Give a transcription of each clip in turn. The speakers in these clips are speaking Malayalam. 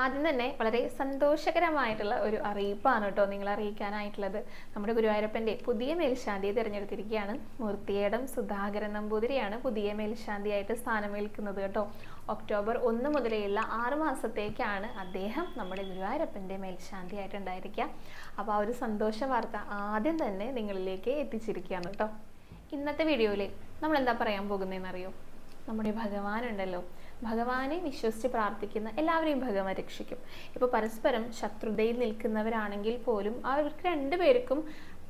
ആദ്യം തന്നെ വളരെ സന്തോഷകരമായിട്ടുള്ള ഒരു അറിയിപ്പാണ് കേട്ടോ നിങ്ങൾ അറിയിക്കാനായിട്ടുള്ളത്. നമ്മുടെ ഗുരുവായൂരപ്പന്റെ പുതിയ മേൽശാന്തിയെ തിരഞ്ഞെടുത്തിരിക്കുകയാണ്. മൂർത്തിയേടം സുധാകരൻ നമ്പൂതിരിയാണ് പുതിയ മേൽശാന്തിയായിട്ട് സ്ഥാനമേൽക്കുന്നത് കേട്ടോ. ഒക്ടോബർ ഒന്ന് മുതലേയുള്ള ആറ് മാസത്തേക്കാണ് അദ്ദേഹം നമ്മുടെ ഗുരുവായൂരപ്പന്റെ മേൽശാന്തിയായിട്ട് ഉണ്ടായിരിക്കുക അപ്പോൾ ആ ഒരു സന്തോഷ വാർത്ത ആദ്യം തന്നെ നിങ്ങളിലേക്ക് എത്തിച്ചിരിക്കുകയാണ് കേട്ടോ. ഇന്നത്തെ വീഡിയോയിൽ നമ്മൾ എന്താ പറയാൻ പോകുന്നതെന്ന് അറിയോ നമ്മുടെ ഭഗവാൻ ഉണ്ടല്ലോ ഭഗവാനെ വിശ്വസിച്ച് പ്രാർത്ഥിക്കുന്ന എല്ലാവരെയും ഭഗവാൻ രക്ഷിക്കും. ഇപ്പോൾ പരസ്പരം ശത്രുതയിൽ നിൽക്കുന്നവരാണെങ്കിൽ പോലും അവർക്ക് രണ്ടുപേർക്കും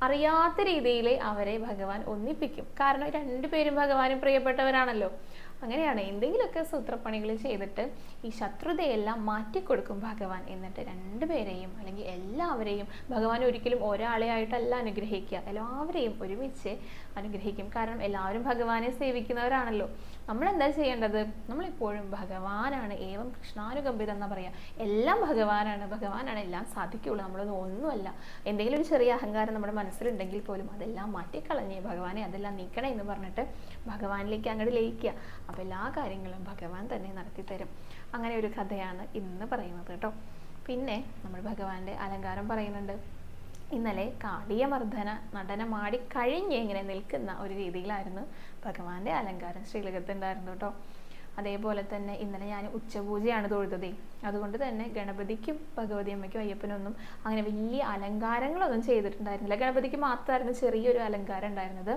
അറിയാത്ത രീതിയിൽ അവരെ ഭഗവാൻ ഒന്നിപ്പിക്കും. കാരണം രണ്ടുപേരും ഭഗവാനും പ്രിയപ്പെട്ടവരാണല്ലോ. അങ്ങനെയാണ് എന്തെങ്കിലുമൊക്കെ സൂത്രപ്പണികൾ ചെയ്തിട്ട് ഈ ശത്രുതയെല്ലാം മാറ്റിക്കൊടുക്കും ഭഗവാൻ എന്നിട്ട് രണ്ടുപേരെയും അല്ലെങ്കിൽ എല്ലാവരെയും ഭഗവാൻ ഒരിക്കലും ഒരാളെ ആയിട്ടല്ല അനുഗ്രഹിക്കുക. എല്ലാവരെയും ഒരുമിച്ച് അനുഗ്രഹിക്കും. കാരണം എല്ലാവരും ഭഗവാനെ സേവിക്കുന്നവരാണല്ലോ. നമ്മൾ എന്താ ചെയ്യേണ്ടത്? നമ്മളെപ്പോഴും ഭഗവാനാണ്. ഏവം കൃഷ്ണാനുഗംഭിതം എന്നാ പറയാ. എല്ലാം ഭഗവാനാണ്. ഭഗവാനാണ് എല്ലാം സാധിക്കുള്ളൂ. നമ്മളൊന്നും ഒന്നുമല്ല. എന്തെങ്കിലും ഒരു ചെറിയ അഹങ്കാരം നമ്മുടെ മനസ്സിലുണ്ടെങ്കിൽ പോലും അതെല്ലാം മാറ്റിക്കളഞ്ഞ് ഭഗവാനെ അതെല്ലാം നീക്കണേ എന്ന് പറഞ്ഞിട്ട് ഭഗവാനിലേക്ക് അങ്ങോട്ട് ലയിക്കുക. അപ്പോൾ എല്ലാ കാര്യങ്ങളും ഭഗവാൻ തന്നെ നടത്തി തരും അങ്ങനെ ഒരു കഥയാണ് ഇന്ന് പറയുന്നത് കേട്ടോ. പിന്നെ നമ്മൾ ഭഗവാന്റെ അലങ്കാരം പറയുന്നുണ്ട്. ഇന്നലെ കാളിയമർദ്ദന നടനമാടി കഴിഞ്ഞ് ഇങ്ങനെ നിൽക്കുന്ന ഒരു രീതിയിലായിരുന്നു ഭഗവാന്റെ അലങ്കാരം ശ്രീലകത്തുണ്ടായിരുന്നു കേട്ടോ. അതേപോലെ തന്നെ ഇന്നലെ ഞാൻ ഉച്ചപൂജയാണ് തൊഴുതത്. അതുകൊണ്ട് തന്നെ ഗണപതിക്കും ഭഗവതി അമ്മയ്ക്കും അയ്യപ്പനൊന്നും അങ്ങനെ വലിയ അലങ്കാരങ്ങളൊന്നും ചെയ്തിട്ടുണ്ടായിരുന്നില്ല. ഗണപതിക്ക് മാത്രമായിരുന്നു ചെറിയൊരു അലങ്കാരം ഉണ്ടായിരുന്നത്.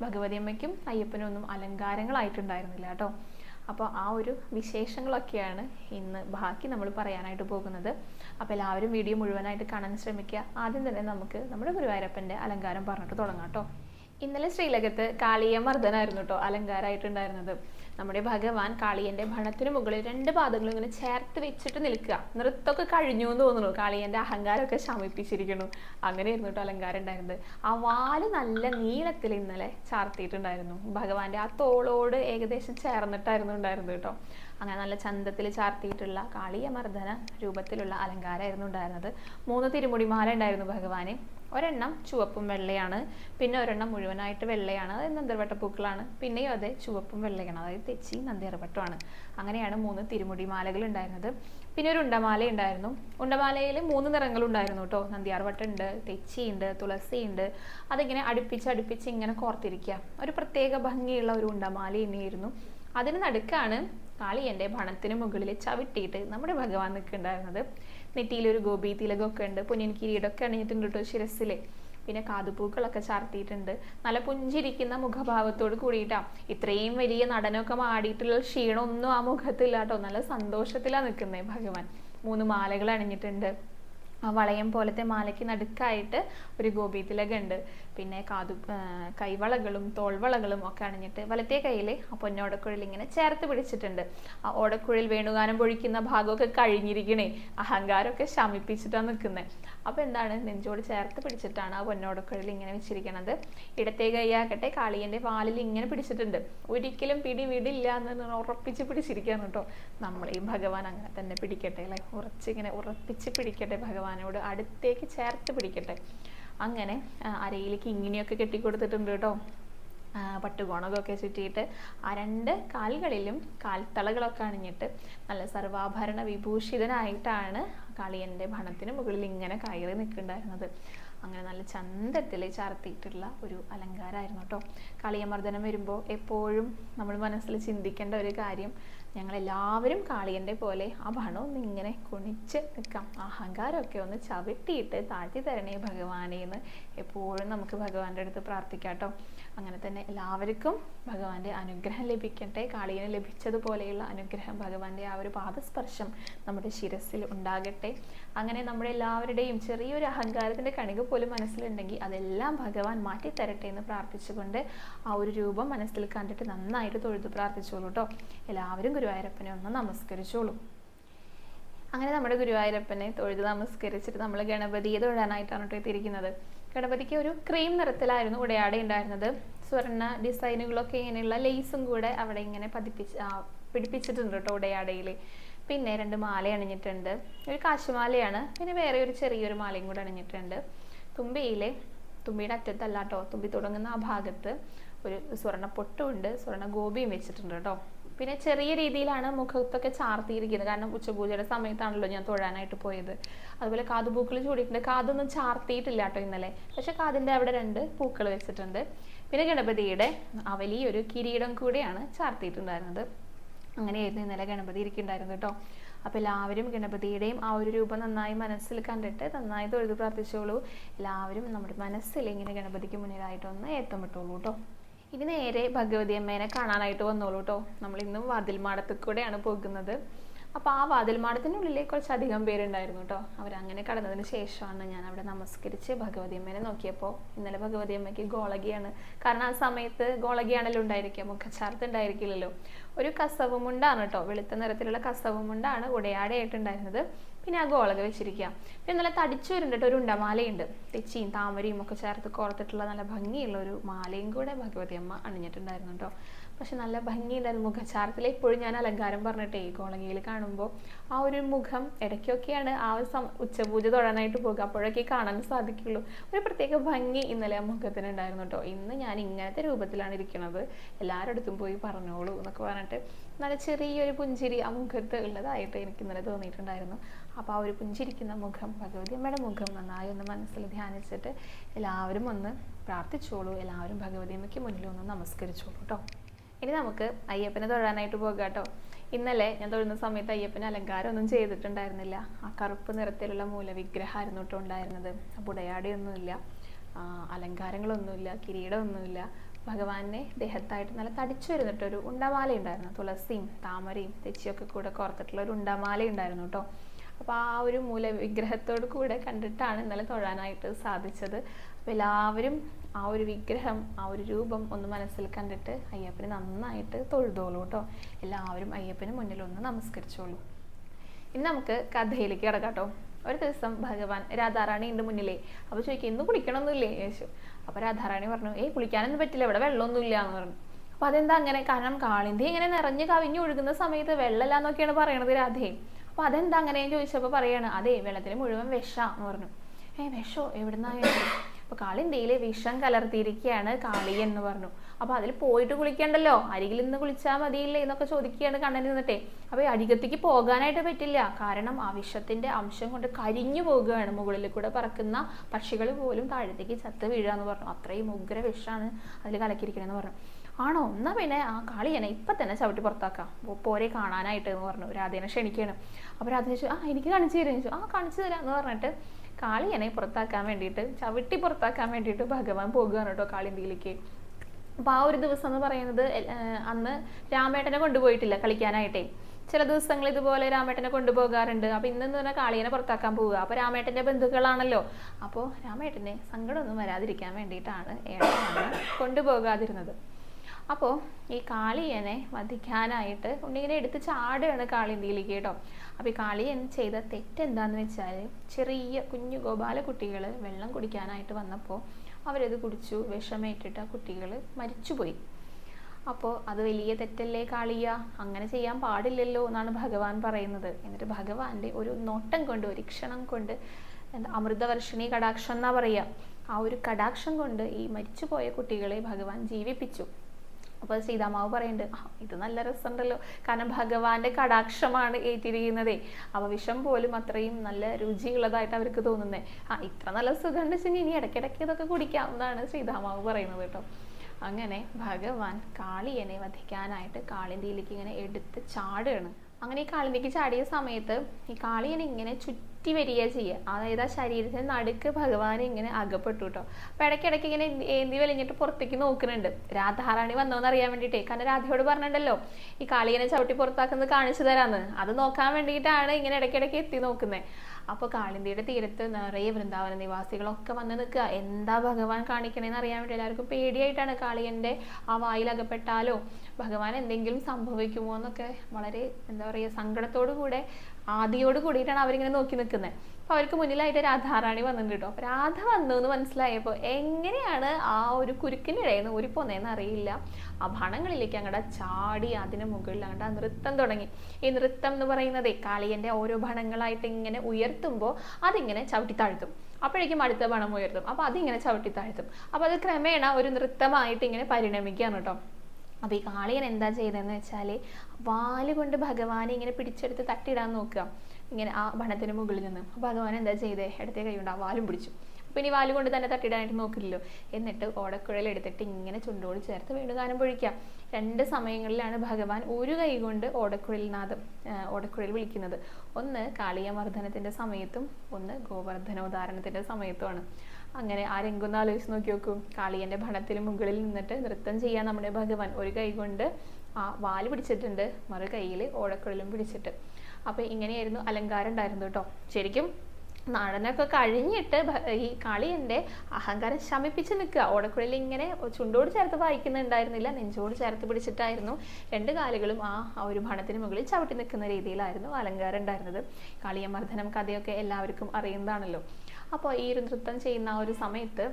ഭഗവതി അമ്മയ്ക്കും അയ്യപ്പനും ഒന്നും അലങ്കാരങ്ങളായിട്ടുണ്ടായിരുന്നില്ല കേട്ടോ. അപ്പോൾ ആ ഒരു വിശേഷങ്ങളൊക്കെയാണ് ഇന്ന് ബാക്കി നമ്മൾ പറയാനായിട്ട് പോകുന്നത്. അപ്പോൾ എല്ലാവരും വീഡിയോ മുഴുവനായിട്ട് കാണാൻ ശ്രമിക്കുക. ആദ്യം തന്നെ നമുക്ക് നമ്മുടെ ഗുരുവായൂരപ്പന്റെ അലങ്കാരം പറഞ്ഞിട്ട് തുടങ്ങാം കേട്ടോ. ഇന്നലെ ശ്രീലകത്ത് കാളിയ മർദ്ദനായിരുന്നു കേട്ടോ അലങ്കാരമായിട്ടുണ്ടായിരുന്നത്. നമ്മുടെ ഭഗവാൻ കാളിയന്റെ ഭണത്തിന് മുകളിൽ രണ്ട് പാദങ്ങളും ഇങ്ങനെ ചേർത്ത് വെച്ചിട്ട് നിൽക്കുക. നൃത്തമൊക്കെ കഴിഞ്ഞു എന്ന് തോന്നുന്നു. കാളിയന്റെ അഹങ്കാരമൊക്കെ ശമിപ്പിച്ചിരിക്കുന്നു. അങ്ങനെയായിരുന്നു കേട്ടോ അലങ്കാരം ഉണ്ടായിരുന്നത്. ആ വാൽ നല്ല നീളത്തിൽ ഇന്നലെ ചാർത്തിയിട്ടുണ്ടായിരുന്നു. ഭഗവാന്റെ ആ തോളോട് ഏകദേശം ചേർന്നിട്ടായിരുന്നു ഉണ്ടായിരുന്നത് കേട്ടോ. അങ്ങനെ നല്ല ചന്തത്തിൽ ചാർത്തിയിട്ടുള്ള കാളിയമർദ്ദന രൂപത്തിലുള്ള അലങ്കാരമായിരുന്നു ഉണ്ടായിരുന്നത്. മൂന്ന് തിരുമുടിമാല ഉണ്ടായിരുന്നു ഭഗവാന്. ഒരെണ്ണം ചുവപ്പും വെള്ളയാണ്. പിന്നെ ഒരെണ്ണം മുഴുവനായിട്ട് വെള്ളയാണ്. അത് നന്ദിർവട്ടപ്പൂക്കളാണ്. പിന്നെയും അതെ ചുവപ്പും വെള്ളയാണ്. അതായത് തെച്ചി നന്ദിയറവട്ടമാണ് അങ്ങനെയാണ് മൂന്ന് തിരുമുടിമാലകൾ ഉണ്ടായിരുന്നത്. പിന്നെ ഒരു ഉണ്ടമാല ഉണ്ടായിരുന്നു. ഉണ്ടമാലയിൽ മൂന്ന് നിറങ്ങൾ ഉണ്ടായിരുന്നു കേട്ടോ. നന്ദിയാർവട്ടം ഉണ്ട് തെച്ചി ഉണ്ട് തുളസി ഉണ്ട് അതിങ്ങനെ അടുപ്പിച്ച് അടുപ്പിച്ച് ഇങ്ങനെ കോർത്തിരിക്കുക. ഒരു പ്രത്യേക ഭംഗിയുള്ള ഒരു ഉണ്ടമാല തന്നെയായിരുന്നു. അതിന് നടുക്കാണ് കാളിയന്റെ ഭണത്തിന് മുകളിൽ ചവിട്ടിയിട്ട് നമ്മുടെ ഭഗവാൻ നിൽക്കുന്നുണ്ടായിരുന്നത്. നെറ്റിയിലൊരു ഗോപി തിലകമൊക്കെ ഉണ്ട് പൊന്നിയൻ കിരീടമൊക്കെ അണിഞ്ഞിട്ടുണ്ട് കേട്ടോ ശിരസിൽ പിന്നെ കാതുപൂക്കളൊക്കെ ചാർത്തിയിട്ടുണ്ട്. നല്ല പുഞ്ചിരിക്കുന്ന മുഖഭാവത്തോട് കൂടിയിട്ടാ. ഇത്രയും വലിയ നടനൊക്കെ മാടിയിട്ടുള്ള ക്ഷീണമൊന്നും ആ മുഖത്തില്ല കേട്ടോ നല്ല സന്തോഷത്തിലാണ് നിൽക്കുന്നത് ഭഗവാൻ. മൂന്ന് മാലകൾ അണിഞ്ഞിട്ടുണ്ട്. വളയം പോലത്തെ മാലയ്ക്ക് നടുക്കായിട്ട് ഒരു ഗോപീതിലക ഉണ്ട് പിന്നെ കാതു കൈവളകളും തോൾവളകളും ഒക്കെ അണിഞ്ഞിട്ട് വലത്തെ കയ്യിൽ ആ പൊന്നോടക്കുഴൽ ഇങ്ങനെ ചേർത്ത് പിടിച്ചിട്ടുണ്ട്. ആ ഓടക്കുഴൽ വേണുഗാനം പൊഴിക്കുന്ന ഭാഗമൊക്കെ കഴിഞ്ഞിരിക്കണേ. അഹങ്കാരമൊക്കെ ശമിപ്പിച്ചിട്ടാണ് നിൽക്കുന്നത് അപ്പോൾ എന്താണ് നെഞ്ചോട് ചേർത്ത് പിടിച്ചിട്ടാണ് ആ പൊന്നോടക്കുഴൽ ഇങ്ങനെ വെച്ചിരിക്കുന്നത് ഇടത്തെ കൈയാകട്ടെ കാളിയന്റെ വാലിൽ ഇങ്ങനെ പിടിച്ചിട്ടുണ്ട്. ഒരിക്കലും പിടി വിടില്ല എന്ന് ഉറപ്പിച്ച് പിടിച്ചിരിക്കുകയാണ് കേട്ടോ. നമ്മളെയും ഭഗവാൻ അങ്ങനെ തന്നെ പിടിക്കട്ടെ അല്ലെ? ഉറച്ചിങ്ങനെ ഉറപ്പിച്ച് പിടിക്കട്ടെ ഭഗവാനോട് അടുത്തേക്ക് ചേർത്ത് പിടിക്കട്ടെ. അങ്ങനെ അരയിലേക്ക് ഇങ്ങനെയൊക്കെ കെട്ടിക്കൊടുത്തിട്ടുണ്ട് കേട്ടോ. പട്ടുകോണകമൊക്കെ ചുറ്റിയിട്ട് ആ രണ്ട് കാലുകളിലും കാൽത്തളകളൊക്കെ അണിഞ്ഞിട്ട് നല്ല സർവാഭരണ വിഭൂഷിതനായിട്ടാണ് കാളിയന്റെ ഭണത്തിന് മുകളിൽ ഇങ്ങനെ കയറി നിൽക്കുന്നുണ്ടായിരുന്നത്. അങ്ങനെ നല്ല ചന്തത്തിൽ ചാർത്തിയിട്ടുള്ള ഒരു അലങ്കാരമായിരുന്നു കേട്ടോ. കളിയമർദ്ദനം വരുമ്പോൾ എപ്പോഴും നമ്മൾ മനസ്സിൽ ചിന്തിക്കേണ്ട ഒരു കാര്യം ഞങ്ങൾ എല്ലാവരും കാളിയന്റെ പോലെ ആ ഭണം ഒന്ന് ഇങ്ങനെ കുണിച്ച് നിൽക്കാം. അഹങ്കാരമൊക്കെ ഒന്ന് ചവിട്ടിയിട്ട് താഴ്ത്തി തരണേ ഭഗവാനെ എന്ന് എപ്പോഴും നമുക്ക് ഭഗവാന്റെ അടുത്ത് പ്രാർത്ഥിക്കാം കേട്ടോ. അങ്ങനെ തന്നെ എല്ലാവർക്കും ഭഗവാന്റെ അനുഗ്രഹം ലഭിക്കട്ടെ. കാളിയന് ലഭിച്ചതുപോലെയുള്ള അനുഗ്രഹം ഭഗവാന്റെ ആ ഒരു പാദസ്പർശം നമ്മുടെ ശിരസിൽ ഉണ്ടാകട്ടെ. അങ്ങനെ നമ്മുടെ എല്ലാവരുടെയും ചെറിയൊരു അഹങ്കാരത്തിന്റെ കണിക പോലും മനസ്സിലുണ്ടെങ്കിൽ അതെല്ലാം ഭഗവാൻ മാറ്റിത്തരട്ടെ എന്ന് പ്രാർത്ഥിച്ചുകൊണ്ട് ആ ഒരു രൂപം മനസ്സിൽ കണ്ടിട്ട് നന്നായിട്ട് തൊഴുതു പ്രാർത്ഥിച്ചോളൂ കേട്ടോ എല്ലാവരും ഗുരുവായൂരപ്പനെ ഒന്ന് നമസ്കരിച്ചോളൂ. അങ്ങനെ നമ്മുടെ ഗുരുവായൂരപ്പനെ തൊഴുത് നമസ്കരിച്ചിട്ട് നമ്മൾ ഗണപതിയെ തൊഴാനായിട്ടാണ് കേട്ടോ എത്തിയിരിക്കുന്നത്. ഗണപതിക്ക് ഒരു ക്രീം നിറത്തിലായിരുന്നു ഉടയാട ഉണ്ടായിരുന്നത്. സ്വർണ ഡിസൈനുകളൊക്കെ ഇങ്ങനെയുള്ള ലേസും കൂടെ അവിടെ ഇങ്ങനെ പതിപ്പിച്ച് പിടിപ്പിച്ചിട്ടുണ്ട് കേട്ടോ ഉടയാടയിൽ പിന്നെ രണ്ട് മാല അണിഞ്ഞിട്ടുണ്ട്. ഒരു കാശുമാലയാണ്. പിന്നെ വേറെ ഒരു ചെറിയൊരു മാലയും കൂടെ അണിഞ്ഞിട്ടുണ്ട്. തുമ്പിയിലെ തുമ്പിയുടെ അറ്റത്തല്ല കേട്ടോ തുമ്പി തുടങ്ങുന്ന ആ ഭാഗത്ത് ഒരു സ്വർണ പൊട്ടുമുണ്ട് സ്വർണ ഗോപിയും വെച്ചിട്ടുണ്ട് കേട്ടോ പിന്നെ ചെറിയ രീതിയിലാണ് മുഖത്തൊക്കെ ചാർത്തിയിരിക്കുന്നത്. കാരണം ഉച്ചപൂജയുടെ സമയത്താണല്ലോ ഞാൻ തൊഴാനായിട്ട് പോയത്. അതുപോലെ കാതുപൂക്കൾ ചൂടിയിട്ടുണ്ട്. കാതൊന്നും ചാർത്തിയിട്ടില്ല കേട്ടോ ഇന്നലെ. പക്ഷെ കാതിന്റെ അവിടെ രണ്ട് പൂക്കൾ വെച്ചിട്ടുണ്ട്. പിന്നെ ഗണപതിയുടെ അവലി ഒരു കിരീടം കൂടിയാണ് ചാർത്തിയിട്ടുണ്ടായിരുന്നത്. അങ്ങനെയായിരുന്നു ഇന്നലെ ഗണപതി ഇരിക്കുന്നുണ്ടായിരുന്നു കേട്ടോ. അപ്പോൾ എല്ലാവരും ഗണപതിയുടെയും ആ ഒരു രൂപം നന്നായി മനസ്സിൽ കണ്ടിട്ട് നന്നായി തൊഴുത് പ്രാർത്ഥിച്ചോളൂ. എല്ലാവരും നമ്മുടെ മനസ്സിൽ ഇങ്ങനെ ഗണപതിക്ക് മുന്നിലായിട്ടൊന്ന് ഏത്തമിട്ടോളൂ കേട്ടോ. ഇനി നേരെ ഭഗവതി അമ്മേനെ കാണാനായിട്ട് വന്നോളൂ കേട്ടോ നമ്മൾ ഇന്നും വാതിൽമാടത്തിൽ കൂടെയാണ് പോകുന്നത്. അപ്പോൾ ആ വാതിൽമാടത്തിനുള്ളിൽ കുറച്ചധികം പേരുണ്ടായിരുന്നു കേട്ടോ അവരങ്ങനെ കടന്നതിന് ശേഷമാണ് ഞാൻ അവിടെ നമസ്കരിച്ച് ഭഗവതി അമ്മേനെ നോക്കിയപ്പോൾ ഇന്നലെ ഭഗവതി അമ്മയ്ക്ക് ഗോളകിയാണ്. കാരണം ആ സമയത്ത് ഗോളകിയാണല്ലോ ഉണ്ടായിരിക്കുക മുഖച്ചാർത്ത് ഉണ്ടായിരിക്കില്ലല്ലോ. ഒരു കസവുമുണ്ടാണ് ട്ടോ. കേട്ടോ വെളുത്ത നിറത്തിലുള്ള കസവുമുണ്ടാണ് ഉടയാടയായിട്ടുണ്ടായിരുന്നത് പിന്നെ ആ ഗോളക വെച്ചിരിക്കുക. പിന്നെ നല്ല തടിച്ചു വരുന്നിട്ട് ഒരു ഉണ്ടമാലയുണ്ട്. തെച്ചിയും താമരയും ഒക്കെ ചേർത്ത് കോർത്തിട്ടുള്ള നല്ല ഭംഗിയുള്ള ഒരു മാലയും കൂടെ ഭഗവതി അമ്മ അണിഞ്ഞിട്ടുണ്ടായിരുന്നു കേട്ടോ. പക്ഷെ നല്ല ഭംഗിയുണ്ടായിരുന്നു മുഖച്ചാരത്തിൽ എപ്പോഴും ഞാൻ അലങ്കാരം പറഞ്ഞിട്ടേ ഗോളകയിൽ കാണുമ്പോൾ ആ ഒരു മുഖം ഇടയ്ക്കൊക്കെയാണ് ആ ഒരു സം ഉച്ചപൂജ തൊഴാനായിട്ട് പോകുക അപ്പോഴൊക്കെ കാണാൻ സാധിക്കുള്ളൂ. ഒരു പ്രത്യേക ഭംഗി ഇന്നലെ ആ മുഖത്തിന് ഉണ്ടായിരുന്നു കേട്ടോ ഇന്ന് ഞാൻ ഇങ്ങനത്തെ രൂപത്തിലാണ് ഇരിക്കുന്നത് എല്ലാവരുടെ അടുത്തും പോയി പറഞ്ഞോളൂ എന്നൊക്കെ പറഞ്ഞിട്ട് നല്ല ചെറിയൊരു പുഞ്ചിരി ആ മുഖത്ത് ഉള്ളതായിട്ട് എനിക്ക് ഇന്നലെ തോന്നിയിട്ടുണ്ടായിരുന്നു. അപ്പോൾ ആ ഒരു പുഞ്ചിരിക്കുന്ന മുഖം ഭഗവതി അമ്മയുടെ മുഖം നന്നായി ഒന്ന് മനസ്സിൽ ധ്യാനിച്ചിട്ട് എല്ലാവരും ഒന്ന് പ്രാർത്ഥിച്ചോളൂ. എല്ലാവരും ഭഗവതി അമ്മയ്ക്ക് മുന്നിൽ ഒന്ന് നമസ്കരിച്ചോളൂ കേട്ടോ ഇനി നമുക്ക് അയ്യപ്പനെ തൊഴാനായിട്ട് പോകാം കേട്ടോ. ഇന്നലെ ഞാൻ തൊഴുന്ന സമയത്ത് അയ്യപ്പന് അലങ്കാരം ഒന്നും ചെയ്തിട്ടുണ്ടായിരുന്നില്ല. ആ കറുപ്പ് നിറത്തിലുള്ള മൂലവിഗ്രഹമായിരുന്നു കേട്ടോ ഉണ്ടായിരുന്നത്. ബുടയാടിയൊന്നുമില്ല ആ, അലങ്കാരങ്ങളൊന്നുമില്ല കിരീടമൊന്നുമില്ല. ഭഗവാനെ ദേഹത്തായിട്ട് നല്ല തടിച്ചു വരുന്നിട്ട് ഒരു ഉണ്ടമാല ഉണ്ടായിരുന്നു തുളസിയും താമരയും തെച്ചിയൊക്കെ കൂടെ കോർത്തിട്ടുള്ള ഒരു ഉണ്ടമാല ഉണ്ടായിരുന്നു കേട്ടോ. അപ്പോൾ ആ ഒരു മൂല വിഗ്രഹത്തോട് കൂടെ കണ്ടിട്ടാണ് ഇന്നലെ തൊഴാനായിട്ട് സാധിച്ചത്. അപ്പോൾ എല്ലാവരും ആ ഒരു വിഗ്രഹം ആ ഒരു രൂപം ഒന്ന് മനസ്സിൽ കണ്ടിട്ട് അയ്യപ്പനെ നന്നായിട്ട് തൊഴുതോളൂ കേട്ടോ എല്ലാവരും അയ്യപ്പന് മുന്നിൽ ഒന്ന് നമസ്കരിച്ചോളൂ. ഇനി നമുക്ക് കഥയിലേക്ക് കിടക്കാം കേട്ടോ ഒരു ദിവസം ഭഗവാൻ രാധാറാണി ഉണ്ട് മുന്നിലേ. അപ്പോൾ ചോദിക്കും ഇന്ന് കുളിക്കണമെന്നില്ലേ യേശു. അപ്പോൾ രാധാറാണി പറഞ്ഞു ഏയ് കുളിക്കാനൊന്നും പറ്റില്ല ഇവിടെ വെള്ളമൊന്നുമില്ല എന്ന് പറഞ്ഞു. അപ്പോൾ അതെന്താ അങ്ങനെ? കാരണം കാളിന്തി ഇങ്ങനെ നിറഞ്ഞ് കവിഞ്ഞ് ഒഴുകുന്ന സമയത്ത് വെള്ളമില്ല എന്നൊക്കെയാണ് പറയണത് രാധയെ അപ്പോൾ അതെന്താ അങ്ങനെ ചോദിച്ചപ്പോൾ പറയാണ് അതെ വെള്ളത്തിൽ മുഴുവൻ വിഷ എന്ന് പറഞ്ഞു. ഏ വിഷോ? എവിടുന്നാ അപ്പോൾ കാളിന്തിയിൽ വിഷം കലർത്തിയിരിക്കുകയാണ് കാളി എന്ന് പറഞ്ഞു. അപ്പോൾ അതിൽ പോയിട്ട് കുളിക്കണ്ടല്ലോ? അരികിൽ നിന്ന് കുളിച്ചാൽ മതിയില്ലേ എന്നൊക്കെ ചോദിക്കുകയാണ് കണ്ണൻ നിന്നിട്ടേ. അപ്പോൾ ഈ അടികത്തേക്ക് പോകാനായിട്ട് പറ്റില്ല. കാരണം ആ വിഷത്തിന്റെ അംശം കൊണ്ട് കരിഞ്ഞു പോകുകയാണ് മുകളിൽ കൂടെ പറക്കുന്ന പക്ഷികൾ പോലും താഴത്തേക്ക് ചത്ത് വീഴുക എന്ന് പറഞ്ഞു. അത്രയും ഉഗ്ര വിഷമാണ് അതിൽ കലക്കിയിരിക്കണമെന്ന് പറഞ്ഞു. ആണോ? എന്നാ പിന്നെ ആ കാളിയനെ ഇപ്പൊ തന്നെ ചവിട്ടി പുറത്താക്കാം. പോരെ കാണാനായിട്ട് എന്ന് പറഞ്ഞു. രാധേനെ ക്ഷണിക്കുകയാണ്. അപ്പോൾ രാധ ചോദിച്ചു ആ എനിക്ക് കാണിച്ചു തരാം ആ കാണിച്ചു തരാം എന്ന് പറഞ്ഞിട്ട് കാളിയനെ പുറത്താക്കാൻ വേണ്ടിയിട്ട് ചവിട്ടി പുറത്താക്കാൻ വേണ്ടിയിട്ട് ഭഗവാൻ പോകുകയാണ് കേട്ടോ കാളിന്തിയിലേക്ക്. അപ്പോൾ ആ ഒരു ദിവസം എന്ന് പറയുന്നത് അന്ന് രാമേട്ടനെ കൊണ്ടുപോയിട്ടില്ല കളിക്കാനായിട്ടേ. ചില ദിവസങ്ങൾ ഇതുപോലെ രാമേട്ടനെ കൊണ്ടുപോകാറുണ്ട്. അപ്പോൾ ഇന്നെന്ന് പറഞ്ഞാൽ കാളിയനെ പുറത്താക്കാൻ പോവുക. അപ്പോൾ രാമേട്ടന്റെ ബന്ധുക്കളാണല്ലോ. അപ്പോൾ രാമേട്ടനെ സങ്കടമൊന്നും വരാതിരിക്കാൻ വേണ്ടിയിട്ടാണ് ഏട്ടനാണ് കൊണ്ടുപോകാതിരുന്നത്. അപ്പോൾ ഈ കാളിയനെ വധിക്കാനായിട്ട് ഉണ്ണിങ്ങനെ എടുത്ത് ചാടുകയാണ് കാളിന്തിയിലേക്ക് കേട്ടോ. അപ്പോൾ ഈ കാളിയൻ ചെയ്ത തെറ്റെന്താന്ന് വെച്ചാൽ ചെറിയ കുഞ്ഞു ഗോപാല കുട്ടികൾ വെള്ളം കുടിക്കാനായിട്ട് വന്നപ്പോൾ അവരത് കുടിച്ചു വിഷമേറ്റിട്ട് ആ കുട്ടികൾ മരിച്ചുപോയി. അപ്പോൾ അത് വലിയ തെറ്റല്ലേ കാളിയ? അങ്ങനെ ചെയ്യാൻ പാടില്ലല്ലോ എന്നാണ് ഭഗവാൻ പറയുന്നത്. എന്നിട്ട് ഭഗവാന്റെ ഒരു നോട്ടം കൊണ്ട് ഒരു ക്ഷണം കൊണ്ട് എന്താ അമൃതവർഷിണി കടാക്ഷം എന്നാ പറയുക ആ ഒരു കടാക്ഷം കൊണ്ട് ഈ മരിച്ചുപോയ കുട്ടികളെ ഭഗവാൻ ജീവിപ്പിച്ചു. അപ്പോൾ സീതാമാവ് പറയുന്നുണ്ട് ഇത് നല്ല രസമുണ്ടല്ലോ. കാരണം ഭഗവാന്റെ കടാക്ഷമാണ് ഏറ്റിരിക്കുന്നതേ അപ്പോൾ വിഷം പോലും അത്രയും നല്ല രുചിയുള്ളതായിട്ട് അവർക്ക് തോന്നുന്നേ. ആ ഇത്ര നല്ല സുഖം വെച്ചാൽ ഇനി ഇടയ്ക്കിടയ്ക്ക് ഇതൊക്കെ കുടിക്കാം എന്നാണ് സീതാമാവ് പറയുന്നത് കേട്ടോ. അങ്ങനെ ഭഗവാൻ കാളിയനെ വധിക്കാനായിട്ട് കാളിന്തിയിലേക്ക് ഇങ്ങനെ എടുത്ത് ചാടുകയാണ്. അങ്ങനെ ഈ കാളിന്തിക്ക് ചാടിയ സമയത്ത് ഈ കാളിയനെ ഇങ്ങനെ ചുറ്റി വരിക ചെയ്യുക. അതായത് ആ ശരീരത്തിന് നടുക്ക് ഭഗവാൻ ഇങ്ങനെ അകപ്പെട്ടു കേട്ടോ അപ്പൊ ഇടയ്ക്കിടയ്ക്ക് ഇങ്ങനെ ഏന്തി- വലിഞ്ഞിട്ട് പുറത്തേക്ക് നോക്കുന്നുണ്ട്. രാധാറാണി വന്നോന്ന് അറിയാൻ വേണ്ടിയിട്ടേ. കാരണം രാധയോട് പറഞ്ഞിട്ടുണ്ടല്ലോ ഈ കാളിയനെ ചവിട്ടി പുറത്താക്കുന്നത് കാണിച്ചു തരാന്ന്. അത് നോക്കാൻ വേണ്ടിയിട്ടാണ് ഇങ്ങനെ ഇടയ്ക്കിടയ്ക്ക് എത്തി നോക്കുന്നത് അപ്പോൾ കാളിന്തിയുടെ തീരത്ത് നിറയെ വൃന്ദാവന നിവാസികളൊക്കെ വന്ന് നിൽക്കുക. എന്താ ഭഗവാൻ കാണിക്കണേന്ന് അറിയാൻ വേണ്ടി എല്ലാവർക്കും പേടിയായിട്ടാണ് കാളിയന്റെ ആ വായിൽ അകപ്പെട്ടാലോ. ഭഗവാൻ എന്തെങ്കിലും സംഭവിക്കുമോ എന്നൊക്കെ വളരെ എന്താ പറയുക സങ്കടത്തോടു കൂടെ ആദിയോട് കൂടിയിട്ടാണ് അവരിങ്ങനെ നോക്കി നിൽക്കുന്നത് അപ്പോൾ അവർക്ക് മുന്നിലായിട്ട് രാധാറാണി വന്നിട്ടുണ്ട് കേട്ടോ. രാധ വന്നു എന്ന് മനസ്സിലായപ്പോൾ എങ്ങനെയാണ് ആ ഒരു കുരുക്കിനിടയിൽ നിന്ന് ഊരിപ്പോന്നതെന്ന് അറിയില്ല. ആ ഭണങ്ങളിലേക്ക് അങ്ങോട്ട് ചാടി അതിന് മുകളിൽ അങ്ങോട്ട് ആ നൃത്തം തുടങ്ങി. ഈ നൃത്തം എന്ന് പറയുന്നത് കാളിയന്റെ ഓരോ ഭണങ്ങളായിട്ട് ഇങ്ങനെ ഉയർത്തുമ്പോൾ അതിങ്ങനെ ചവിട്ടി താഴ്ത്തും. അപ്പോഴേക്കും അടുത്ത ഭണം ഉയർത്തും. അപ്പോൾ അതിങ്ങനെ ചവിട്ടി താഴ്ത്തും. അപ്പോൾ അത് ക്രമേണ ഒരു നൃത്തമായിട്ട് ഇങ്ങനെ പരിണമിക്കുകയാണ് കേട്ടോ. അപ്പോൾ ഈ കാളിയൻ എന്താ ചെയ്തതെന്ന് വെച്ചാൽ വാൽ കൊണ്ട് ഭഗവാനെ ഇങ്ങനെ പിടിച്ചെടുത്ത് തട്ടിടാൻ നോക്കുക. ഇങ്ങനെ ആ ഭണത്തിന് മുകളിൽ നിന്ന്. അപ്പോൾ ഭഗവാൻ എന്താ ചെയ്തേ? ഇടത്തെ കൈ കൊണ്ട് ആ വാലും പിടിച്ചു. അപ്പോൾ ഇനി വാൽ കൊണ്ട് തന്നെ തട്ടിടാനായിട്ട് നോക്കില്ലല്ലോ. എന്നിട്ട് ഓടക്കുഴൽ എടുത്തിട്ട് ഇങ്ങനെ ചുണ്ടോട് ചേർത്ത് വീണ്ടും ഗാനം പൊഴിക്കാം രണ്ട് സമയങ്ങളിലാണ് ഭഗവാൻ ഒരു കൈ കൊണ്ട് ഓടക്കുഴലിനാഥം ഓടക്കുഴൽ വിളിക്കുന്നത്. ഒന്ന് കാളിയമർദ്ദനത്തിന്റെ സമയത്തും ഒന്ന് ഗോവർദ്ധനോദ്ധാരണത്തിന്റെ സമയത്തുമാണ്. അങ്ങനെ ആരെങ്കിലും ഒന്ന് ആലോചിച്ച് നോക്കി നോക്കും. കാളിയന്റെ ഭണത്തിന് മുകളിൽ നിന്നിട്ട് നൃത്തം ചെയ്യാൻ നമ്മുടെ ഭഗവാൻ ഒരു കൈ കൊണ്ട് ആ വാൽ പിടിച്ചിട്ടുണ്ട്. മറു കൈയിൽ ഓടക്കുഴലും പിടിച്ചിട്ട്. അപ്പോൾ ഇങ്ങനെയായിരുന്നു അലങ്കാരം ഉണ്ടായിരുന്നു കേട്ടോ. ശരിക്കും നടനൊക്കെ കഴിഞ്ഞിട്ട് ഈ കളിയന്റെ അഹങ്കാരം ശമിപ്പിച്ച് നിൽക്കുക. ഓടക്കുഴലിൽ ഇങ്ങനെ ചുണ്ടോട് ചേർത്ത് വായിക്കുന്നുണ്ടായിരുന്നില്ല. നെഞ്ചോട് ചേർത്ത് പിടിച്ചിട്ടായിരുന്നു രണ്ട് കാലുകളും ആ ഒരു ഭണത്തിന് മുകളിൽ ചവിട്ടി നിൽക്കുന്ന രീതിയിലായിരുന്നു അലങ്കാരം ഉണ്ടായിരുന്നത്. കളിയമർദ്ദനം കഥയൊക്കെ എല്ലാവർക്കും അറിയുന്നതാണല്ലോ. അപ്പോൾ ഈ ഒരു നൃത്തം ചെയ്യുന്ന ആ ഒരു സമയത്ത്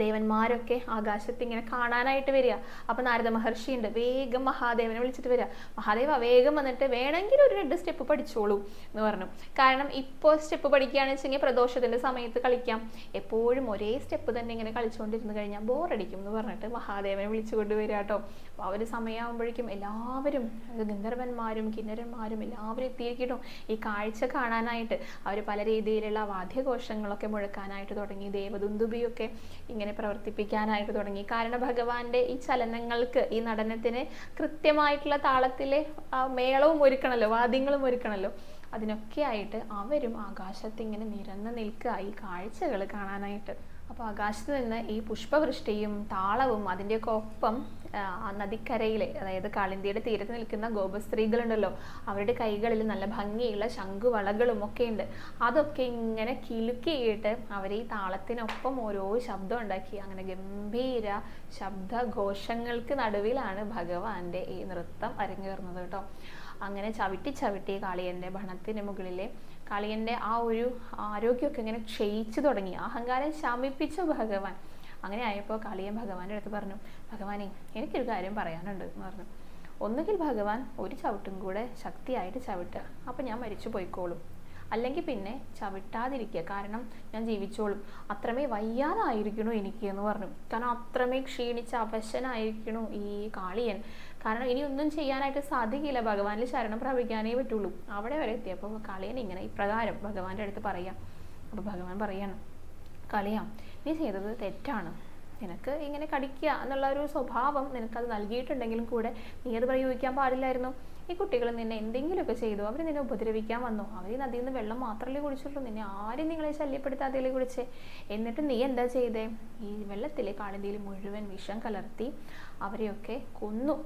ദേവന്മാരൊക്കെ ആകാശത്ത് ഇങ്ങനെ കാണാനായിട്ട് വരിക. അപ്പോൾ നാരദ മഹർഷി ഉണ്ട് വേഗം മഹാദേവനെ വിളിച്ചിട്ട് വരിക. മഹാദേവ വേഗം വന്നിട്ട് വേണമെങ്കിൽ ഒരു രണ്ട് സ്റ്റെപ്പ് പഠിച്ചോളൂ എന്ന് പറഞ്ഞു. കാരണം ഇപ്പോൾ സ്റ്റെപ്പ് പഠിക്കുകയാണെന്ന് വെച്ചെങ്കിൽ പ്രദോഷത്തിന്റെ സമയത്ത് കളിക്കാം. എപ്പോഴും ഒരേ സ്റ്റെപ്പ് തന്നെ ഇങ്ങനെ കളിച്ചുകൊണ്ടിരുന്ന് കഴിഞ്ഞാൽ ബോറടിക്കും എന്ന് പറഞ്ഞിട്ട് മഹാദേവനെ വിളിച്ചു കൊണ്ടുവരിക കേട്ടോ. അപ്പോൾ ആ ഒരു സമയമാകുമ്പോഴേക്കും എല്ലാവരും ഗന്ധർവന്മാരും കിന്നരന്മാരും എല്ലാവരും എത്തിയിരിക്കട്ടോ ഈ കാഴ്ച കാണാനായിട്ട്. അവർ പല രീതിയിലുള്ള വാദ്യഘോഷങ്ങളൊക്കെ മുഴക്കാനായിട്ട് തുടങ്ങി. ദേവദുന്ദുബിയൊക്കെ ഇങ്ങനെ പ്രവർത്തിപ്പിക്കാനായിട്ട് തുടങ്ങി. കാരണം ഭഗവാന്റെ ഈ ചലനങ്ങൾക്ക് ഈ നടനത്തിന് കൃത്യമായിട്ടുള്ള താളത്തിലെ മേളവും ഒരുക്കണല്ലോ വാദ്യങ്ങളും ഒരുക്കണല്ലോ. അതിനൊക്കെ ആയിട്ട് അവരും ആകാശത്ത് ഇങ്ങനെ നിരന്ന് നിൽക്കുക ഈ കാഴ്ചകൾ കാണാനായിട്ട്. അപ്പോൾ ആകാശത്ത് നിന്ന് ഈ പുഷ്പവൃഷ്ടിയും താളവും അതിന്റെയൊക്കെ ഒപ്പം നദിക്കരയിലെ അതായത് കാളിന്തിയുടെ തീരത്ത് നിൽക്കുന്ന ഗോപസ്ത്രീകളുണ്ടല്ലോ അവരുടെ കൈകളിൽ നല്ല ഭംഗിയുള്ള ശംഖുവളകളും ഒക്കെ ഉണ്ട്. അതൊക്കെ ഇങ്ങനെ കിലുക്കിയിട്ട് അവർ ഈ താളത്തിനൊപ്പം ഓരോ ശബ്ദം ഉണ്ടാക്കി. അങ്ങനെ ഗംഭീര ശബ്ദഘോഷങ്ങൾക്ക് നടുവിലാണ് ഭഗവാന്റെ ഈ നൃത്തം അരങ്ങേറുന്നത് കേട്ടോ. അങ്ങനെ ചവിട്ടി ചവിട്ടി കാളിയന്റെ ഭണത്തിന് മുകളിലെ കാളിയന്റെ ആ ഒരു ആരോഗ്യമൊക്കെ ഇങ്ങനെ ക്ഷയിച്ചു തുടങ്ങി. അഹങ്കാരം ശമിപ്പിച്ചു ഭഗവാൻ. അങ്ങനെ ആയപ്പോൾ കളിയൻ ഭഗവാന്റെ അടുത്ത് പറഞ്ഞു ഭഗവാനെ എനിക്കൊരു കാര്യം പറയാനുണ്ട് എന്ന് പറഞ്ഞു. ഒന്നുകിൽ ഭഗവാൻ ഒരു ചവിട്ടും കൂടെ ശക്തിയായിട്ട് ചവിട്ടുക അപ്പം ഞാൻ മരിച്ചു പോയിക്കോളും. അല്ലെങ്കിൽ പിന്നെ ചവിട്ടാതിരിക്കുക കാരണം ഞാൻ ജീവിച്ചോളും. അത്രമേ വയ്യാതായിരിക്കണു എനിക്ക് എന്ന് പറഞ്ഞു. കാരണം അത്രമേ ക്ഷീണിച്ച അവശനായിരിക്കണു ഈ കാളിയൻ. കാരണം ഇനി ഒന്നും ചെയ്യാനായിട്ട് സാധിക്കില്ല. ഭഗവാനിൽ ശരണം പ്രാപിക്കാനേ പറ്റുള്ളൂ. അവിടെ വരെ എത്തിയപ്പോൾ കളിയൻ ഇങ്ങനെ ഇപ്രകാരം ഭഗവാന്റെ അടുത്ത് പറയാം. അപ്പോൾ ഭഗവാൻ പറയാണ് കളിയാം നീ ചെയ്തത് തെറ്റാണ്. നിനക്ക് ഇങ്ങനെ കടിക്കുക എന്നുള്ള ഒരു സ്വഭാവം നിനക്കത് നൽകിയിട്ടുണ്ടെങ്കിലും കൂടെ നീ അത് പ്രയോഗിക്കാൻ പാടില്ലായിരുന്നു. ഈ കുട്ടികൾ നിന്നെ എന്തെങ്കിലുമൊക്കെ ചെയ്തു. അവർ നിന്നെ ഉപദ്രവിക്കാൻ വന്നു. അവർ ഈ നദിയിൽ നിന്ന് വെള്ളം മാത്രമല്ലേ കുടിച്ചുള്ളൂ. നിന്നെ ആരും നിങ്ങളെ ശല്യപ്പെടുത്താതെ കുടിച്ച്? എന്നിട്ട് നീ എന്താ ചെയ്തേ? ഈ വെള്ളത്തിലെ കാളിന്തിയിൽ മുഴുവൻ വിഷം കലർത്തി അവരെയൊക്കെ കൊന്നു.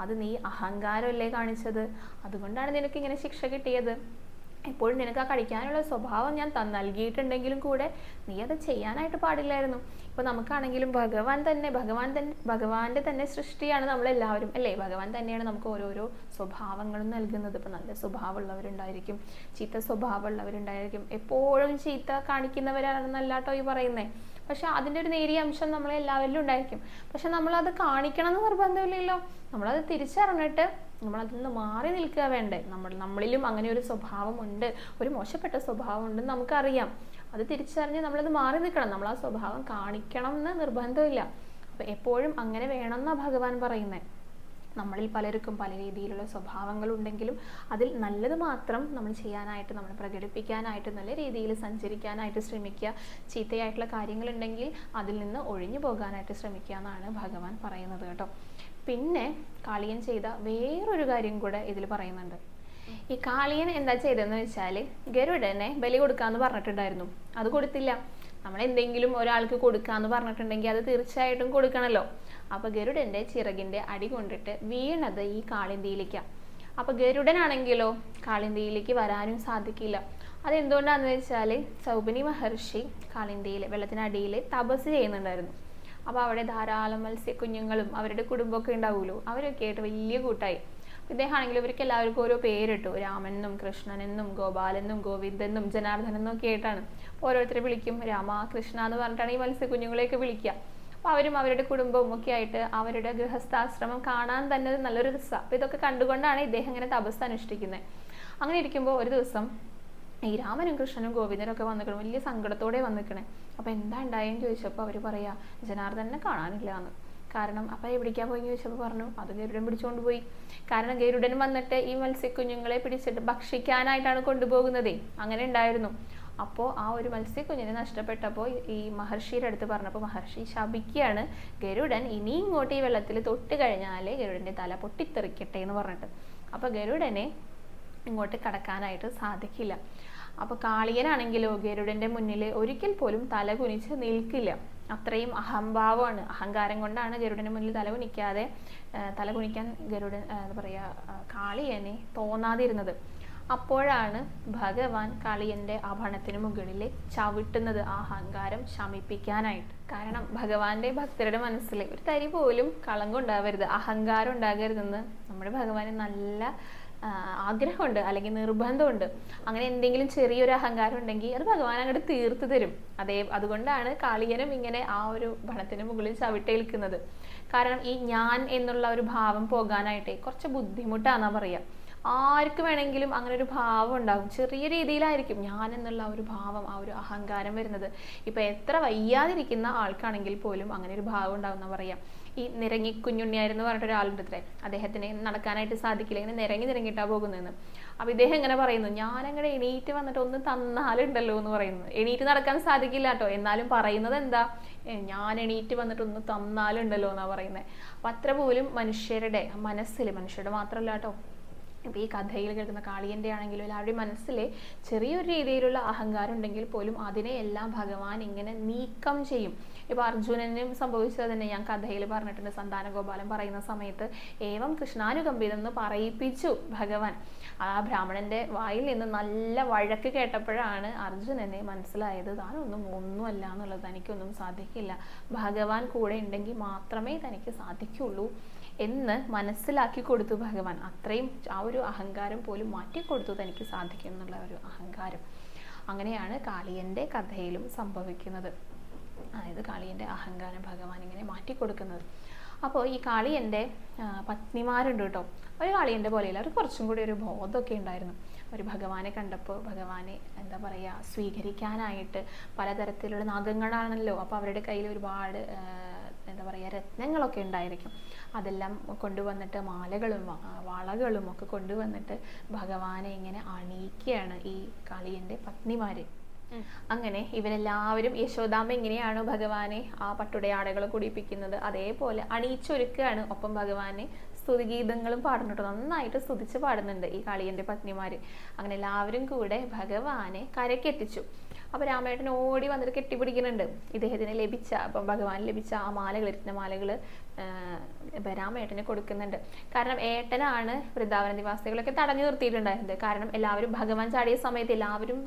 അത് നീ അഹങ്കാരമല്ലേ കാണിച്ചത്? അതുകൊണ്ടാണ് നിനക്ക് ഇങ്ങനെ ശിക്ഷ കിട്ടിയത്. എപ്പോഴും നിനക്ക് ആ കഴിക്കാനുള്ള സ്വഭാവം ഞാൻ നൽകിയിട്ടുണ്ടെങ്കിലും കൂടെ നീ അത് ചെയ്യാനായിട്ട് പാടില്ലായിരുന്നു. ഇപ്പൊ നമുക്കാണെങ്കിലും ഭഗവാൻ തന്നെ ഭഗവാൻ തന്നെ ഭഗവാന്റെ തന്നെ സൃഷ്ടിയാണ് നമ്മളെല്ലാവരും അല്ലേ? ഭഗവാൻ തന്നെയാണ് നമുക്ക് ഓരോരോ സ്വഭാവങ്ങളും നൽകുന്നത്. ഇപ്പൊ നല്ല സ്വഭാവമുള്ളവരുണ്ടായിരിക്കും ചീത്ത സ്വഭാവമുള്ളവരുണ്ടായിരിക്കും. എപ്പോഴും ചീത്ത കാണിക്കുന്നവരാണെന്നല്ലാട്ടോ ഈ പറയുന്നേ. പക്ഷെ അതിന്റെ ഒരു നേരിയ അംശം നമ്മളെ എല്ലാവരിലും ഉണ്ടായിരിക്കും. പക്ഷെ നമ്മളത് കാണിക്കണം എന്ന് നിർബന്ധമില്ലല്ലോ. നമ്മളത് തിരിച്ചറിഞ്ഞിട്ട് നമ്മളതിൽ നിന്ന് മാറി നിൽക്കുക വേണ്ടേ? നമ്മൾ നമ്മളിലും അങ്ങനെ ഒരു സ്വഭാവമുണ്ട്. ഒരു മോശപ്പെട്ട സ്വഭാവം ഉണ്ടെന്ന് നമുക്കറിയാം. അത് തിരിച്ചറിഞ്ഞ് നമ്മളത് മാറി നിൽക്കണം. നമ്മൾ ആ സ്വഭാവം കാണിക്കണം എന്ന് നിർബന്ധമില്ല. അപ്പം എപ്പോഴും അങ്ങനെ വേണമെന്നാണ് ഭഗവാൻ പറയുന്നത്. നമ്മളിൽ പലർക്കും പല രീതിയിലുള്ള സ്വഭാവങ്ങളുണ്ടെങ്കിലും അതിൽ നല്ലത് മാത്രം നമ്മൾ ചെയ്യാനായിട്ട് നമ്മൾ പ്രകടിപ്പിക്കാനായിട്ട് നല്ല രീതിയിൽ സഞ്ചരിക്കാനായിട്ട് ശ്രമിക്കുക ചീത്തയായിട്ടുള്ള കാര്യങ്ങളുണ്ടെങ്കിൽ അതിൽ നിന്ന് ഒഴിഞ്ഞു പോകാനായിട്ട് ശ്രമിക്കുക എന്നാണ് ഭഗവാൻ പറയുന്നത് കേട്ടോ. പിന്നെ കാളിയൻ ചെയ്ത വേറൊരു കാര്യം കൂടെ ഇതിൽ പറയുന്നുണ്ട്. ഈ കാളിയൻ എന്താ ചെയ്തതെന്ന് വെച്ചാൽ ഗരുഡനെ ബലി കൊടുക്കാന്ന് പറഞ്ഞിട്ടുണ്ടായിരുന്നു. അത് കൊടുത്തില്ല. നമ്മൾ എന്തെങ്കിലും ഒരാൾക്ക് കൊടുക്കാന്ന് പറഞ്ഞിട്ടുണ്ടെങ്കിൽ അത് തീർച്ചയായിട്ടും കൊടുക്കണല്ലോ. അപ്പൊ ഗരുഡന്റെ ചിറകിന്റെ അടി കൊണ്ടിട്ട് വീണത് ഈ കാളിന്തിയിലേക്കാണ് അപ്പൊ ഗരുഡനാണെങ്കിലോ കാളിന്തിയിലേക്ക് വരാനും സാധിക്കില്ല. അതെന്തുകൊണ്ടാന്ന് വെച്ചാൽ സൗബിനി മഹർഷി കാളിന്തിയിൽ വെള്ളത്തിനടിയിൽ തപസ് ചെയ്യുന്നുണ്ടായിരുന്നു. അപ്പോൾ അവിടെ ധാരാളം മത്സ്യക്കുഞ്ഞുങ്ങളും അവരുടെ കുടുംബമൊക്കെ ഉണ്ടാവുമല്ലോ. അവരൊക്കെ ആയിട്ട് വലിയ കൂട്ടായി. ഇദ്ദേഹമാണെങ്കിൽ ഇവർക്ക് എല്ലാവർക്കും ഓരോ പേരിട്ടു. രാമനെന്നും കൃഷ്ണനെന്നും ഗോപാലെന്നും ഗോവിന്ദെന്നും ജനാർദ്ദനെന്നും ഒക്കെ ആയിട്ടാണ്. അപ്പോൾ ഓരോരുത്തരെ വിളിക്കും. രാമ കൃഷ്ണ എന്ന് പറഞ്ഞിട്ടാണ് ഈ മത്സ്യക്കുഞ്ഞുങ്ങളെയൊക്കെ വിളിക്കുക. അപ്പോൾ അവരും അവരുടെ കുടുംബവും ഒക്കെ ആയിട്ട് അവരുടെ ഗൃഹസ്ഥാശ്രമം കാണാൻ തന്നെ നല്ലൊരു രസമാണ് അപ്പോൾ ഇതൊക്കെ കണ്ടുകൊണ്ടാണ് ഇദ്ദേഹം ഇങ്ങനെ തപസ് അനുഷ്ഠിക്കുന്നത് അങ്ങനെ ഇരിക്കുമ്പോൾ ഒരു ദിവസം ഈ രാമനും കൃഷ്ണനും ഗോവിന്ദനും ഒക്കെ വന്നിക്കണം. വലിയ സങ്കടത്തോടെ വന്നിക്കണേ. അപ്പോൾ എന്താ ഉണ്ടായെന്ന് ചോദിച്ചപ്പോൾ അവർ പറയാ ജനാർദ്ദനെ കാണാനില്ല എന്ന്. കാരണം അപ്പം എവിടേക്കാ പോയി ചോദിച്ചപ്പോൾ പറഞ്ഞു അത് ഗരുഡൻ പിടിച്ചുകൊണ്ട് പോയി. കാരണം ഗരുഡൻ വന്നിട്ട് ഈ മത്സ്യക്കുഞ്ഞുങ്ങളെ പിടിച്ചിട്ട് ഭക്ഷിക്കാനായിട്ടാണ് കൊണ്ടുപോകുന്നതേ. അങ്ങനെ ഉണ്ടായിരുന്നു. അപ്പോൾ ആ ഒരു മത്സ്യക്കുഞ്ഞിനെ നഷ്ടപ്പെട്ടപ്പോൾ ഈ മഹർഷിയുടെ അടുത്ത് പറഞ്ഞപ്പോൾ മഹർഷി ശപിക്കുകയാണ് ഗരുഡൻ ഇനി ഇങ്ങോട്ട് ഈ വെള്ളത്തിൽ തൊട്ട് കഴിഞ്ഞാൽ ഗരുഡന്റെ തല പൊട്ടിത്തെറിക്കട്ടെ എന്ന് പറഞ്ഞിട്ട്. അപ്പോൾ ഗരുഡനെ ഇങ്ങോട്ട് കടക്കാനായിട്ട് സാധിക്കില്ല. അപ്പോൾ കാളിയനാണെങ്കിലോ ഗരുഡന്റെ മുന്നിൽ ഒരിക്കൽ പോലും തല കുനിച്ച് നിൽക്കില്ല. അത്രയും അഹംഭാവമാണ്. അഹങ്കാരം കൊണ്ടാണ് ഗരുഡന് മുന്നിൽ തല കുനിക്കാതെ തല കുനിക്കാൻ ഗരുഡൻ എന്താ പറയുക കാളിയനെ തോന്നാതിരുന്നത്. അപ്പോഴാണ് ഭഗവാൻ കാളിയന്റെ ആഭരണത്തിന് മുകളിൽ ചവിട്ടുന്നത് ആ അഹങ്കാരം ശമിപ്പിക്കാനായിട്ട്. കാരണം ഭഗവാന്റെ ഭക്തരുടെ മനസ്സിൽ ഒരു തരി പോലും കളങ്കം ഉണ്ടാവരുത് അഹങ്കാരം ഉണ്ടാകരുതെന്ന് നമ്മുടെ ഭഗവാന് നല്ല ആഗ്രഹമുണ്ട് അല്ലെങ്കിൽ നിർബന്ധമുണ്ട്. അങ്ങനെ എന്തെങ്കിലും ചെറിയൊരു അഹങ്കാരം ഉണ്ടെങ്കിൽ അത് ഭഗവാൻ അങ്ങോട്ട് തീർത്തു തരും. അതേ അതുകൊണ്ടാണ് കാളികനും ഇങ്ങനെ ആ ഒരു ഭണത്തിന് മുകളിൽ ചവിട്ടേൽക്കുന്നത്. കാരണം ഈ ഞാൻ എന്നുള്ള ഒരു ഭാവം പോകാനായിട്ട് കുറച്ച് ബുദ്ധിമുട്ടാന്നാ പറയാ. ആർക്ക് വേണമെങ്കിലും അങ്ങനെ ഒരു ഭാവം ഉണ്ടാകും ചെറിയ രീതിയിലായിരിക്കും ഞാൻ എന്നുള്ള ഒരു ഭാവം ആ ഒരു അഹങ്കാരം വരുന്നത്. ഇപ്പൊ എത്ര വയ്യാതിരിക്കുന്ന ആൾക്കാണെങ്കിൽ പോലും അങ്ങനെ ഒരു ഭാവം ഉണ്ടാവും എന്നാ പറയാ. ഈ നിരങ്ങി കുഞ്ഞുണ്ണിയായിരുന്നു പറഞ്ഞിട്ട് ഒരാളുണ്ട് അത്രേ അദ്ദേഹത്തിന് നടക്കാനായിട്ട് സാധിക്കില്ല. ഇങ്ങനെ നിരങ്ങി നിരങ്ങിട്ടാ പോകുന്നതെന്ന്. അപ്പൊ ഇദ്ദേഹം ഇങ്ങനെ പറയുന്നു ഞാൻ അങ്ങനെ എണീറ്റ് വന്നിട്ട് ഒന്ന് തന്നാലുണ്ടല്ലോ എന്ന് പറയുന്നു. എണീറ്റ് നടക്കാൻ സാധിക്കില്ല കേട്ടോ. എന്നാലും പറയുന്നത് എന്താ? ഞാൻ എണീറ്റ് വന്നിട്ട് ഒന്ന് തന്നാലുണ്ടല്ലോ എന്നാ പറയുന്നത് അപ്പൊ അത്ര പോലും മനുഷ്യരുടെ മനസ്സിൽ മനുഷ്യരുടെ മാത്രമല്ല കേട്ടോ ഇപ്പൊ ഈ കഥയിൽ കേൾക്കുന്ന കാളിയന്റെ ആണെങ്കിലും എല്ലാവരുടെയും മനസ്സിൽ ചെറിയൊരു രീതിയിലുള്ള അഹങ്കാരം ഉണ്ടെങ്കിൽ പോലും അതിനെ എല്ലാം ഭഗവാൻ ഇങ്ങനെ നീക്കം ചെയ്യും. ഇപ്പോൾ അർജുനനും സംഭവിച്ചത് തന്നെ ഞാൻ കഥയിൽ പറഞ്ഞിട്ടുണ്ട്. സന്താന ഗോപാലൻ പറയുന്ന സമയത്ത് ഏവം കൃഷ്ണാനുകമ്പിതം എന്ന് പറയിപ്പിച്ചു ഭഗവാൻ. ആ ബ്രാഹ്മണന്റെ വായിൽ നിന്ന് നല്ല വഴക്ക് കേട്ടപ്പോഴാണ് അർജുനനെ മനസ്സിലായത് താനൊന്നും ഒന്നുമല്ല എന്നുള്ളത്. തനിക്കൊന്നും സാധിക്കില്ല. ഭഗവാൻ കൂടെ ഉണ്ടെങ്കിൽ മാത്രമേ തനിക്ക് സാധിക്കുള്ളൂ. എന്ന് മനസ്സിലാക്കി കൊടുത്തു ഭഗവാൻ. അത്രയും ആ ഒരു അഹങ്കാരം പോലും മാറ്റിക്കൊടുത്തു തനിക്ക് സാധിക്കും എന്നുള്ള ഒരു അഹങ്കാരം. അങ്ങനെയാണ് കാളിയന്റെ കഥയിലും സംഭവിക്കുന്നത്. അതായത് കാളിയന്റെ അഹങ്കാരം ഭഗവാൻ ഇങ്ങനെ മാറ്റിക്കൊടുക്കുന്നത്. അപ്പോൾ ഈ കാളിയന്റെ പത്നിമാരുണ്ട് കേട്ടോ. ഒരു കാളിയന്റെ പോലെയല്ല അവർ കുറച്ചും കൂടി ഒരു ബോധമൊക്കെ ഉണ്ടായിരുന്നു. ഒരു ഭഗവാനെ കണ്ടപ്പോൾ ഭഗവാനെ എന്താ പറയുക സ്വീകരിക്കാനായിട്ട് പലതരത്തിലുള്ള നാഗങ്ങളാണല്ലോ. അപ്പോൾ അവരുടെ കയ്യിൽ ഒരുപാട് എന്താ പറയുക രത്നങ്ങളൊക്കെ ഉണ്ടായിരിക്കും. അതെല്ലാം കൊണ്ടുവന്നിട്ട് മാലകളും വളകളും ഒക്കെ കൊണ്ടുവന്നിട്ട് ഭഗവാനെ ഇങ്ങനെ അണിയിക്കുകയാണ് ഈ കളിയന്റെ പത്നിമാര്. അങ്ങനെ ഇവരെല്ലാവരും യശോദാമ്മ എങ്ങനെയാണോ ഭഗവാനെ ആ പട്ടുടയാടകൾ കുടിപ്പിക്കുന്നത് അതേപോലെ അണിയിച്ചൊരുക്കുകയാണ്. ഒപ്പം ഭഗവാനെ സ്തുതിഗീതങ്ങളും പാടുന്നുണ്ട്. നന്നായിട്ട് സ്തുതിച്ച് പാടുന്നുണ്ട് ഈ കളിയന്റെ പത്നിമാര്. അങ്ങനെ എല്ലാവരും കൂടെ ഭഗവാനെ കരക്കെത്തിച്ചു അപ്പൊ രാമേട്ടൻ ഓടി വന്നിട്ട് കെട്ടിപ്പിടിക്കുന്നുണ്ട്. ഇദ്ദേഹത്തിന് ലഭിച്ച അപ്പം ഭഗവാൻ ലഭിച്ച ആ മാലകൾ രത്നമാലകൾ രാമേട്ടന് കൊടുക്കുന്നുണ്ട്. കാരണം ഏട്ടനാണ് വൃന്ദാവന നിവാസികളൊക്കെ തടഞ്ഞു നിർത്തിയിട്ടുണ്ടായിരുന്നത്. കാരണം എല്ലാവരും ഭഗവാൻ ചാടിയ സമയത്ത് എല്ലാവരും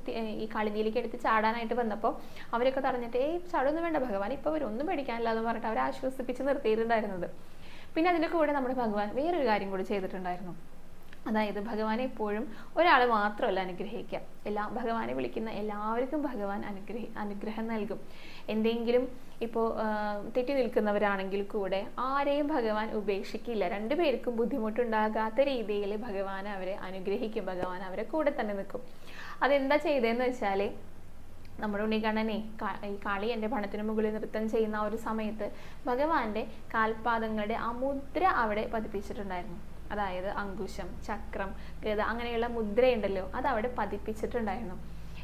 ഈ കളിനിയിലേക്ക് എടുത്ത് ചാടാനായിട്ട് വന്നപ്പോൾ അവരൊക്കെ തടഞ്ഞിട്ട് ഏയ് ചാടൊന്നും വേണ്ട ഭഗവാൻ ഇപ്പൊ അവരൊന്നും ഒന്നും പേടിക്കാനില്ല എന്ന് പറഞ്ഞിട്ട് അവരെ ആശ്വസിപ്പിച്ച് നിർത്തിയിട്ടുണ്ടായിരുന്നത്. പിന്നെ അതിന്റെ കൂടെ നമ്മുടെ ഭഗവാൻ വേറൊരു കാര്യം കൂടി ചെയ്തിട്ടുണ്ടായിരുന്നു. അതായത് ഭഗവാനെ എപ്പോഴും ഒരാളെ മാത്രമല്ല അനുഗ്രഹിക്കുക. എല്ലാ ഭഗവാനെ വിളിക്കുന്ന എല്ലാവർക്കും ഭഗവാൻ അനുഗ്രഹി അനുഗ്രഹം നൽകും. എന്തെങ്കിലും ഇപ്പോൾ തെറ്റി നിൽക്കുന്നവരാണെങ്കിൽ കൂടെ ആരെയും ഭഗവാൻ ഉപേക്ഷിക്കില്ല. രണ്ടുപേർക്കും ബുദ്ധിമുട്ടുണ്ടാകാത്ത രീതിയിൽ ഭഗവാൻ അവരെ അനുഗ്രഹിക്കും. ഭഗവാൻ അവരെ കൂടെ തന്നെ നിൽക്കും. അതെന്താ ചെയ്തതെന്ന് വെച്ചാൽ നമ്മുടെ ഉണ്ണികണ്ണനെ ഈ കാളി എന്റെ പണത്തിന് മുകളിൽ നൃത്തം ചെയ്യുന്ന ഒരു സമയത്ത് ഭഗവാന്റെ കാൽപാദങ്ങളുടെ ആ മുദ്ര അവിടെ പതിപ്പിച്ചിട്ടുണ്ടായിരുന്നു. അതായത് അങ്കുശം ചക്രം ഗത അങ്ങനെയുള്ള മുദ്രയുണ്ടല്ലോ അത് അവിടെ പതിപ്പിച്ചിട്ടുണ്ടായിരുന്നു.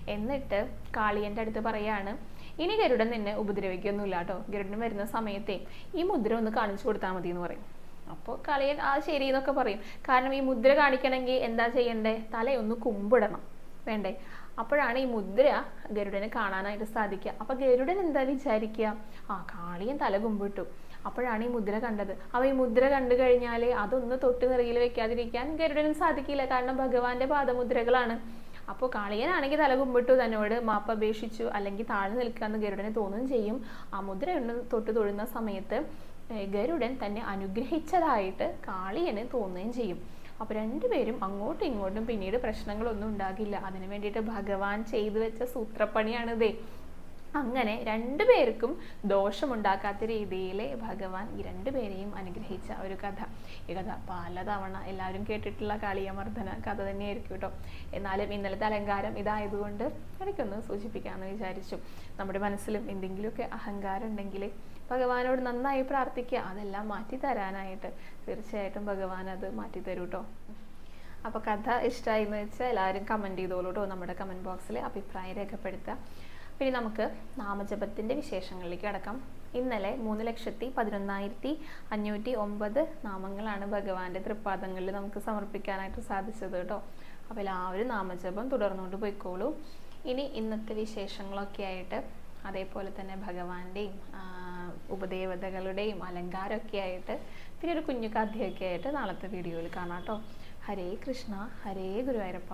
എന്നിട്ട് കാളിയന്റെ അടുത്ത് പറയാണ് ഇനി ഗരുഡൻ നിന്നെ ഉപദ്രവിക്കൊന്നുമില്ല കേട്ടോ. ഗരുഡൻ വരുന്ന സമയത്തെ ഈ മുദ്ര ഒന്ന് കാണിച്ചു കൊടുത്താൽ മതി എന്ന് പറയും. അപ്പോൾ കളിയൻ ആ ശരി എന്നൊക്കെ പറയും. കാരണം ഈ മുദ്ര കാണിക്കണമെങ്കിൽ എന്താ ചെയ്യണ്ടേ? തലയൊന്ന് കുമ്പിടണം. വേണ്ടേ? അപ്പോഴാണ് ഈ മുദ്ര ഗരുഡന് കാണാനായിട്ട് സാധിക്കുക. അപ്പൊ ഗരുഡൻ എന്താ വിചാരിക്കുക? ആ കാളിയൻ തല കുമ്പിട്ടു. അപ്പോഴാണ് ഈ മുദ്ര കണ്ടത്. അപ്പൊ ഈ മുദ്ര കണ്ടു കഴിഞ്ഞാൽ അതൊന്ന് തൊട്ട് നിറയിൽ വെക്കാതിരിക്കാൻ ഗരുഡന് സാധിക്കില്ല. കാരണം ഭഗവാന്റെ പാദമുദ്രകളാണ്. അപ്പോൾ കാളിയനാണെങ്കിൽ തല കുമ്പിട്ടു തന്നോട് മാപ്പ് അപേക്ഷിച്ചു അല്ലെങ്കിൽ താഴ്ന്നു നിൽക്കാന്ന് ഗരുഡന് തോന്നുകയും ചെയ്യും. ആ മുദ്ര ഒന്ന് തൊട്ട് തൊഴുന്ന സമയത്ത് ഗരുഡൻ തന്നെ അനുഗ്രഹിച്ചതായിട്ട് കാളിയന് തോന്നുകയും ചെയ്യും. അപ്പോൾ രണ്ടുപേരും അങ്ങോട്ടും ഇങ്ങോട്ടും പിന്നീട് പ്രശ്നങ്ങളൊന്നും ഉണ്ടാകില്ല. അതിനു വേണ്ടിയിട്ട് ഭഗവാൻ ചെയ്തു വെച്ച സൂത്രപ്പണിയാണിതേ. അങ്ങനെ രണ്ടുപേർക്കും ദോഷമുണ്ടാക്കാത്ത രീതിയിൽ ഭഗവാൻ ഈ രണ്ടുപേരെയും അനുഗ്രഹിച്ച ഒരു കഥ. ഈ കഥ പലതവണ എല്ലാവരും കേട്ടിട്ടുള്ള കാളിയമർദ്ദന കഥ തന്നെയായിരിക്കും കേട്ടോ. എന്നാലും ഇന്നലത്തെ അലങ്കാരം ഇതായതുകൊണ്ട് എനിക്കൊന്ന് സൂചിപ്പിക്കാമെന്ന് വിചാരിച്ചു. നമ്മുടെ മനസ്സിലും എന്തെങ്കിലുമൊക്കെ അഹങ്കാരം ഉണ്ടെങ്കിൽ ഭഗവാനോട് നന്നായി പ്രാർത്ഥിക്കുക അതെല്ലാം മാറ്റി തരാനായിട്ട് തീർച്ചയായിട്ടും ഭഗവാൻ അത് മാറ്റി തരൂ കേട്ടോ. അപ്പോൾ കഥ ഇഷ്ടമായി എന്ന് വെച്ചാൽ എല്ലാവരും കമന്റ് ചെയ്തോളൂ കേട്ടോ നമ്മുടെ കമന്റ് ബോക്സിൽ അഭിപ്രായം രേഖപ്പെടുത്തുക. പിന്നെ നമുക്ക് നാമജപത്തിന്റെ വിശേഷങ്ങളിലേക്ക് കടക്കാം. ഇന്നലെ മൂന്ന് ലക്ഷത്തി പതിനൊന്നായിരത്തി അഞ്ഞൂറ്റി ഒമ്പത് നാമങ്ങളാണ് ഭഗവാന്റെ തൃപ്പാദങ്ങളിൽ നമുക്ക് സമർപ്പിക്കാനായിട്ട് സാധിച്ചത് കേട്ടോ. അപ്പോൾ എല്ലാവരും നാമജപം തുടർന്നുകൊണ്ട് പോയിക്കോളൂ. ഇനി ഇന്നത്തെ വിശേഷങ്ങളൊക്കെ ആയിട്ട് അതേപോലെ തന്നെ ഭഗവാന്റെയും ഉപദേവതകളുടെയും അലങ്കാരമൊക്കെ ആയിട്ട് പിന്നെ ഒരു കുഞ്ഞു കഥയൊക്കെ ആയിട്ട് നാളത്തെ വീഡിയോയിൽ കാണാം കേട്ടോ. ഹരേ കൃഷ്ണ ഹരേ ഗുരുവായൂരപ്പ.